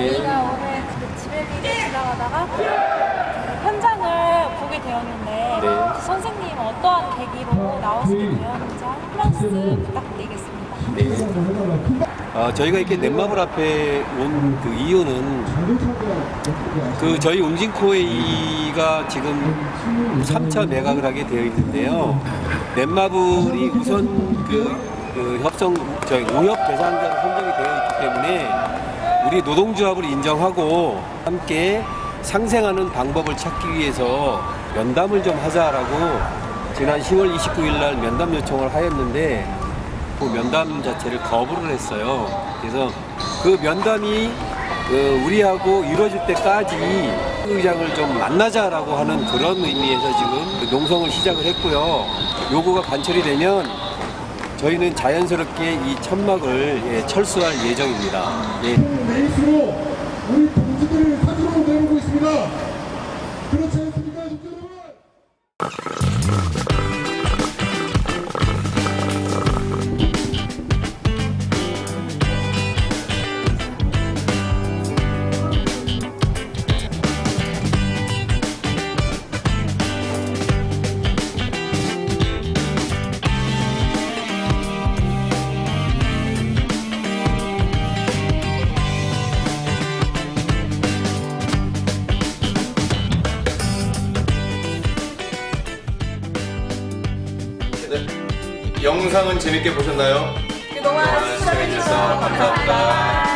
예. 저희가 오늘 그 지베리를 지나가다가 현장을 보게 되었는데 네. 선생님 어떠한 계기로 나왔을 때 네. 되었는지 한 말씀 부탁드리겠습니다. 네. 아, 저희가 이렇게 넷마블 앞에 온 그 이유는 그 저희 웅진코웨이가 지금 3차 매각을 하게 되어 있는데요. 넷마블이 우선 그, 그 협정, 저희 용역 대상자로 선정이 되어 있기 때문에 우리 노동조합을 인정하고 함께 상생하는 방법을 찾기 위해서 면담을 좀 하자라고 지난 10월 29일 날 면담 요청을 하였는데 그 면담 자체를 거부를 했어요. 그래서 그 면담이 그 우리하고 이루어질 때까지 의장을 좀 만나자라고 하는 그런 의미에서 지금 그 농성을 시작을 했고요. 요구가 관철이 되면 저희는 자연스럽게 이 천막을 예, 철수할 예정입니다. 예. 레이스로 우리 동지들을 사주로 내놓고 있습니다. 그렇지 않습니까, 영상은 재밌게 보셨나요? 그동안 시청해주셔서 감사합니다.